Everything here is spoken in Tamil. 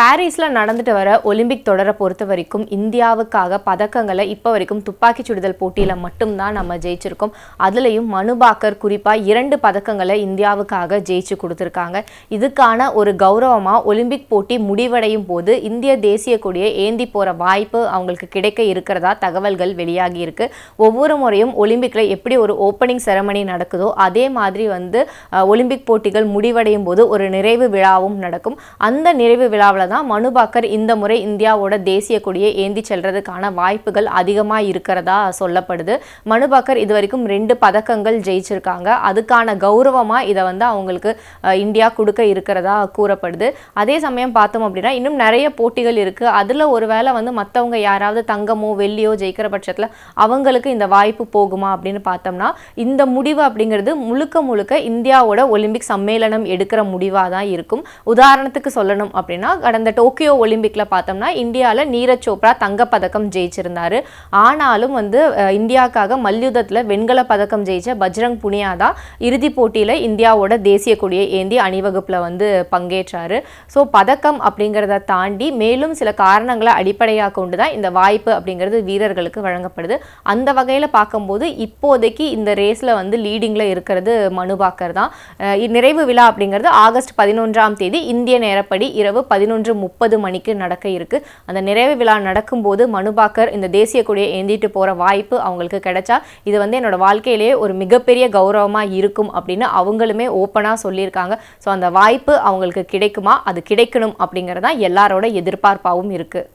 பாரிஸில் நடந்துட்டு வர ஒலிம்பிக் தொடரை பொறுத்த வரைக்கும் இந்தியாவுக்காக பதக்கங்களை இப்போ வரைக்கும் துப்பாக்கி சுடுதல் போட்டியில் மட்டும்தான் நம்ம ஜெயிச்சிருக்கோம். அதுலேயும் மனுபாக்கர் குறிப்பாக இரண்டு பதக்கங்களை இந்தியாவுக்காக ஜெயிச்சு கொடுத்துருக்காங்க. இதுக்கான ஒரு கௌரவமாக ஒலிம்பிக் போட்டி முடிவடையும் போது இந்திய தேசிய கொடியை ஏந்தி போகிற வாய்ப்பு அவங்களுக்கு கிடைக்க இருக்கிறதா தகவல்கள் வெளியாகி இருக்கு. ஒவ்வொரு முறையும் ஒலிம்பிக்கில் எப்படி ஒரு ஓப்பனிங் செரமனி நடக்குதோ அதே மாதிரி வந்து ஒலிம்பிக் போட்டிகள் முடிவடையும் போது ஒரு நிறைவு விழாவும் நடக்கும். அந்த நிறைவு விழாவில் தான் மனுபாக்கர் இந்த முறை இந்தியாவோட தேசிய கொடியை ஏந்தி செல்றதுக்கான வாய்ப்புகள் அதிகமாக இருக்கிறதா சொல்லப்படுது. மனுபாக்கர் இது வரைக்கும் ரெண்டு பதக்கங்கள் ஜெயிச்சிருக்காங்க. அதுக்கான கௌரவமாக இதை வந்து அவங்களுக்கு இந்தியா கொடுக்க இருக்கிறதா கூறப்படுது. அதே சமயம் பார்த்தோம் அப்படின்னா இன்னும் நிறைய போட்டிகள் இருக்குது அதில் ஒருவேளை வந்து மற்றவங்க யாராவது தங்கமோ வெள்ளியோ ஜெயிக்கிற பட்சத்தில் அவங்களுக்கு இந்த வாய்ப்பு போகுமா அப்படின்னு பார்த்தோம்னா இந்த முடிவு அப்படிங்கிறது முழுக்க முழுக்க இந்தியாவோட ஒலிம்பிக் சம்மேளனம் எடுக்கிற முடிவாக தான் இருக்கும். உதாரணத்துக்கு சொல்லணும் அப்படின்னா கடந்த டோக்கியோ ஒலிம்பிக்கில் பார்த்தோம்னா இந்தியாவில் நீரஜ் சோப்ரா தங்கப்பதக்கம் ஜெயிச்சிருந்தாரு. ஆனாலும் வந்து இந்தியாவுக்காக மல்யுத்தத்தில் வெண்கல பதக்கம் ஜெயிச்ச பஜ்ரங் புனியா தான் இறுதிப் போட்டியில் இந்தியாவோட தேசிய கொடியை ஏந்தி அணிவகுப்பில் வந்து பங்கேற்றாரு. ஸோ பதக்கம் அப்படிங்கிறத தாண்டி மேலும் சில காரணங்களை அடிப்படையாக கொண்டு தான் இந்த வாய்ப்பு அப்படிங்கிறது வீரர்களுக்கு வழங்கப்படுது. அந்த வகையில் பார்க்கும்போது இப்போதைக்கு இந்த ரேஸில் வந்து லீடிங்கில் இருக்கிறது மனுபாக்கர் தான். நிறைவு விழா அப்படிங்கிறது ஆகஸ்ட் பதினொன்றாம் தேதி இந்திய நேரப்படி இரவு பதினொன்று முப்பது மணிக்கு நடக்க இருக்கு. அந்த நிறைவு விழா நடக்கும்போது மனுபாக்கர் இந்த தேசிய கொடியை ஏந்திட்டு போகிற வாய்ப்பு அவங்களுக்கு கிடைச்சா இது வந்து என்னோட வாழ்க்கையிலேயே ஒரு மிகப்பெரிய கௌரவமாக இருக்கும் அப்படின்னு அவங்களுமே ஓப்பனாக சொல்லியிருக்காங்க. ஸோ அந்த வாய்ப்பு அவங்களுக்கு கிடைக்குமா? அது கிடைக்கணும் அப்படிங்கிறது தான் எல்லாரோட எதிர்பார்ப்பாகவும் இருக்குது